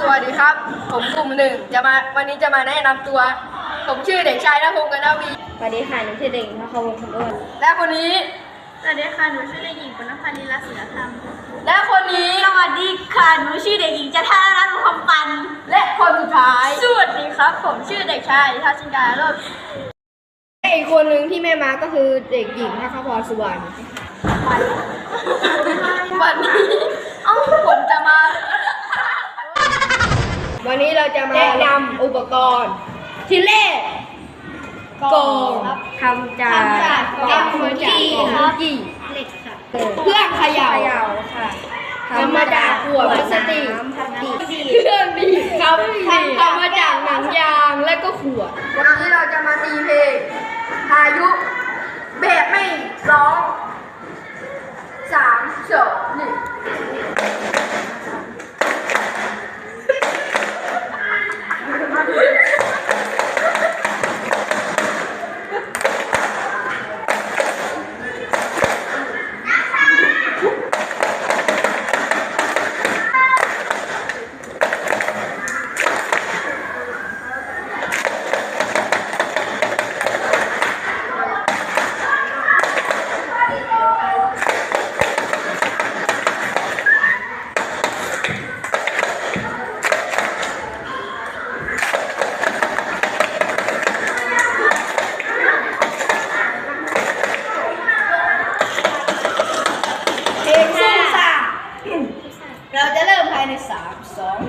สวัสดีครับ ผมกลุ่มหนึ่งจะมาวันนี้จะมาแนะนำตัว ผมชื่อเด็กชายนพงศ์กนวีสวัสดีค่ะหนูชื่อเด็กพระคาวงศ์คุณอ้นและคนนี้สวัสดีค่ะหนูชื่อเด็กหญิงปนพันธ์ลีลาศิลธรรมและคนนี้สวัสดีค่ะหนูชื่อเด็กหญิงจันทารัตน์คำปัน และคนสุดท้ายสวัสดีครับ ผมชื่อเด็กชายทัชินดาโรจน์และอีกคนหนึ่งที่ไม่มาก็คือเด็กหญิงพระคพรสุวรรณวันนี้เอ้าผมจะมา วันนี้เราจะมาแนะนำอุปกรณ์ที่แรกกล่องทำจากทำจากกล่องทำมาจากคุกกี้คุกกี้เหล็กค่ะเครื่องเขย่าเขย่าค่ะทำมาจากขวดพลาสติกน้ำพลาสติกเครื่องดีดครับทำทำมาจากหนังยางและก็ขวดายในสามสน